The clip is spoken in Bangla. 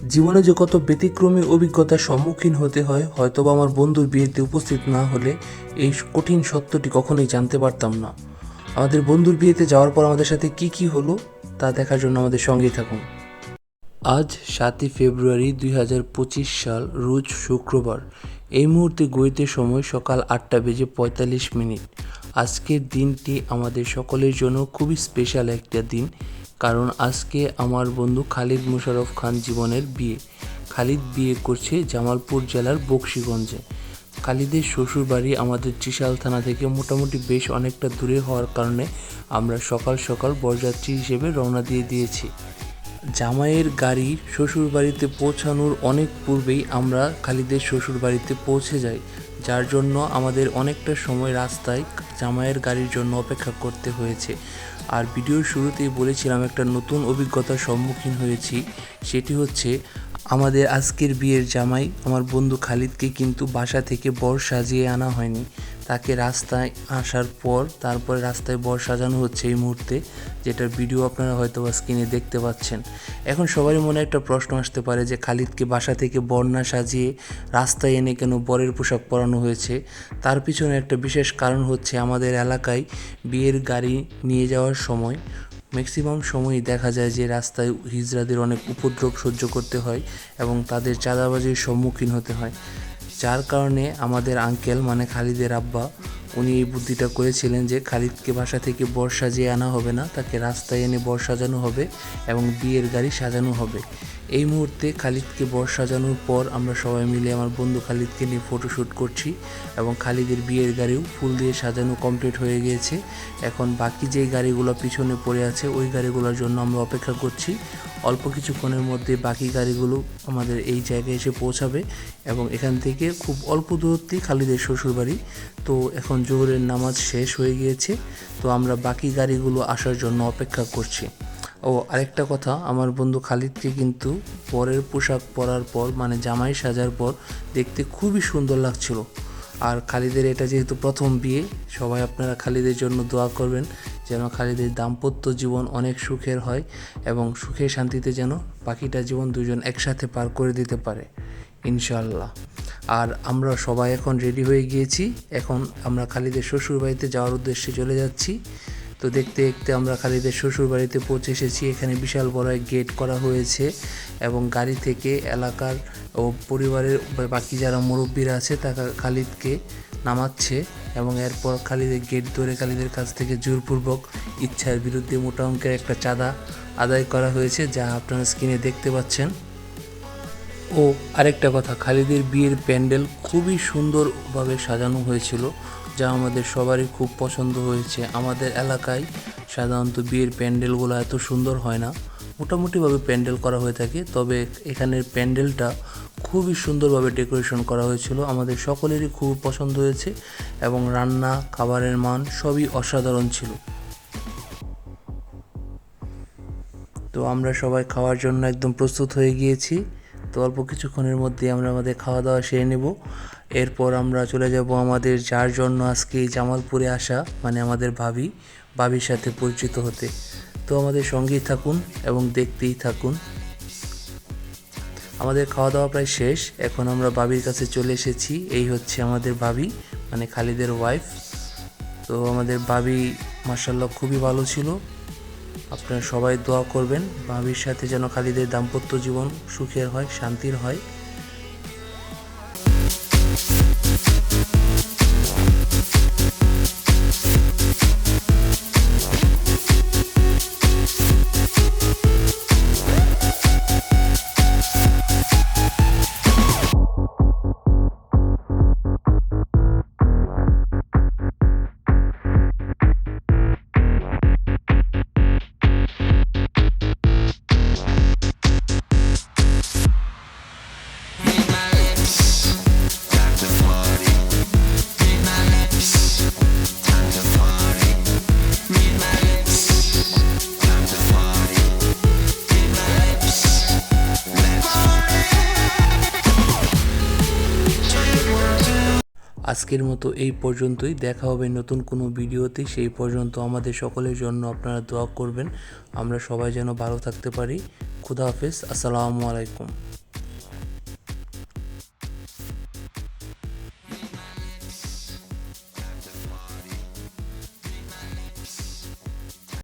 জীবনে যে কত ব্যতিক্রমী অভিজ্ঞতার সম্মুখীন হতে হয়, হয়তোবা আমার বন্ধুর বিয়েতে উপস্থিত না হলে এই কঠিন সত্যটি কখনোই জানতে পারতাম না। আমাদের বন্ধুর বিয়েতে যাওয়ার পর আমাদের সাথে কি কি হলো, তা দেখার জন্য আমাদের সঙ্গেই থাকুন। আজ সাতই ফেব্রুয়ারি দুই হাজার পঁচিশ সাল, রোজ শুক্রবার। এই মুহূর্তে গড়িতে সময় সকাল আটটা বেজে পঁয়তাল্লিশ মিনিট। আজকের দিনটি আমাদের সকলের জন্য খুবই স্পেশাল একটা দিন। কারণ আজকে আমার বন্ধু খালিদ মুশারফ খান জীবনের বিয়ে। খালিদ বিয়ে করছে জামালপুর জেলার বক্সিগঞ্জে। খালিদের শ্বশুরবাড়ি আমাদের চিশাল থানা থেকে মোটামুটি বেশ অনেকটা দূরে হওয়ার কারণে আমরা সকাল সকাল বরযাত্রী হিসেবে রওনা দিয়ে দিয়েছি। জামাইয়ের গাড়ি শ্বশুর বাড়িতে পৌঁছানোর অনেক পূর্বেই আমরা খালিদের শ্বশুর বাড়িতে পৌঁছে যাই। যার জন্য আমাদের অনেকটা সময় রাস্তায় জামাইয়ের গাড়ির জন্য অপেক্ষা করতে হয়েছে। আর ভিডিওর শুরুতেই বলেছিলাম একটা নতুন অভিজ্ঞতার সম্মুখীন হয়েছি। সেটি হচ্ছে, আমাদের আজকের বিয়ের জামাই আমার বন্ধু খালিদকে কিন্তু বাসা থেকে বর সাজিয়ে আনা হয়নি। তাকে রাস্তায় আসার পর তারপরে রাস্তায় বর সাজানো হচ্ছে এই মুহূর্তে, যেটার ভিডিও আপনারা হয়তো বা স্ক্রিনে দেখতে পাচ্ছেন। এখন সবারই মনে একটা প্রশ্ন আসতে পারে যে খালিদকে বাসা থেকে বর না সাজিয়ে রাস্তায় এনে কেন বরের পোশাক পরানো হয়েছে? তার পিছনে একটা বিশেষ কারণ হচ্ছে আমাদের এলাকায় বিয়ের গাড়ি নিয়ে যাওয়ার সময় ম্যাক্সিমাম সময়ই দেখা যায় যে রাস্তায় হিজড়াদের অনেক উপদ্রব সহ্য করতে হয় এবং তাদের চাঁদাবাজির সম্মুখীন হতে হয়। যার কারণে আমাদের আঙ্কেল মানে খালিদের আব্বা, উনি এই বুদ্ধিটা করেছিলেন যে খালিদকে বাসা থেকে বর সাজিয়ে আনা হবে না, তাকে রাস্তায় এনে বর সাজানো হবে এবং বিয়ের গাড়ি সাজানো হবে। এই মুহূর্তে খালিদকে বর সাজানোর পর আমরা সবাই মিলে আমার বন্ধু খালিদকে নিয়ে ফটোশ্যুট করছি এবং খালিদের বিয়ের গাড়িও ফুল দিয়ে সাজানো কমপ্লিট হয়ে গিয়েছে। এখন বাকি যেই গাড়িগুলো পিছনে পড়ে আছে, ওই গাড়িগুলোর জন্য আমরা অপেক্ষা করছি। অল্প কিছুক্ষণের মধ্যে বাকি গাড়িগুলো আমাদের এই জায়গায় এসে পৌঁছাবে এবং এখান থেকে খুব অল্প দূরত্বেই খালিদের শ্বশুরবাড়ি। তো এখন জোহরের নামাজ শেষ হয়ে গিয়েছে, তো আমরা বাকি গাড়িগুলো আসার জন্য অপেক্ষা করছি। ও, আরেকটা কথা, আমার বন্ধু খালিদকে কিন্তু পরের পোশাক পরার পর মানে জামাই সাজার পর, দেখতে খুবই সুন্দর লাগছিল। আর খালিদের এটা যেহেতু প্রথম বিয়ে, সবাই আপনারা খালিদের জন্য দোয়া করবেন যেন খালিদের দাম্পত্য জীবন অনেক সুখের হয় এবং সুখে শান্তিতে যেন বাকিটা জীবন দুজন একসাথে পার করে দিতে পারে ইনশাল্লাহ আর আমরা সবাই এখন রেডি হয়ে গিয়েছি, এখন আমরা খালিদের শ্বশুর বাড়িতে যাওয়ার উদ্দেশ্যে চলে যাচ্ছি। তো দেখতে দেখতে আমরা খালিদের শ্বশুর বাড়িতে পৌঁছে এসেছি। এখানে বিশাল বড় এক গেট করা হয়েছে এবং গাড়ি থেকে এলাকার ও পরিবারের বাকি যারা মুরব্বীরা আছে, তারা খালিদকে নামাচ্ছে এবং এরপর খালিদের গেট ধরে খালিদের কাছ থেকে জোরপূর্বক ইচ্ছার বিরুদ্ধে মোটা অঙ্কের একটা চাঁদা আদায় করা হয়েছে, যা আপনারা স্ক্রিনে দেখতে পাচ্ছেন। ও আরেকটা কথা, খালিদের বিয়ের প্যান্ডেল খুবই সুন্দরভাবে সাজানো হয়েছিল। যা আমাদের সবারই খুব পছন্দ হয়েছে। আমাদের এলাকায় সাধারণত বিয়ের প্যান্ডেলগুলো এত সুন্দর হয় না। মোটামুটিভাবে প্যান্ডেল করা হয়ে থাকে, তবে এখানের প্যান্ডেলটা খুবই সুন্দরভাবে ডেকোরেশন করা হয়েছিল। আমাদের সকলেরই খুব পছন্দ হয়েছে এবং রান্না, খাবারের মান সবই অসাধারণ ছিল। তো আমরা সবাই খাওয়ার জন্য একদম প্রস্তুত হয়ে গিয়েছি। তো অল্প কিছুক্ষণের মধ্যে আমরা আমাদের খাওয়া দাওয়া সেরে নেব। এরপর আমরা চলে যাব আমাদের যার জন্য আজকে জামালপুরে আসা মানে আমাদের ভাবি, ভাবির সাথে পরিচিত হতে। তো আমাদের সঙ্গেই থাকুন এবং দেখতেই থাকুন। আমাদের খাওয়া দাওয়া প্রায় শেষ। এখন আমরা ভাবির কাছে চলে এসেছি। এই হচ্ছে আমাদের ভাবি মানে খালিদের ওয়াইফ তো আমাদের ভাবি মার্শাল্লাহ খুবই ভালো ছিল। আপনারা সবাই দোয়া করবেন। ভাবির সাথে যেন খালিদের দাম্পত্য জীবন সুখের হয় শান্তির হয়। আজকের মতো এই পর্যন্তই। দেখা হবে নতুন কোনো ভিডিওতে। সেই পর্যন্ত আমাদের সকলের জন্য আপনারা দোয়া করবেন। আমরা সবাই যেন ভালো থাকতে পারি। খুদা হাফেজ। আসসালামু আলাইকুম।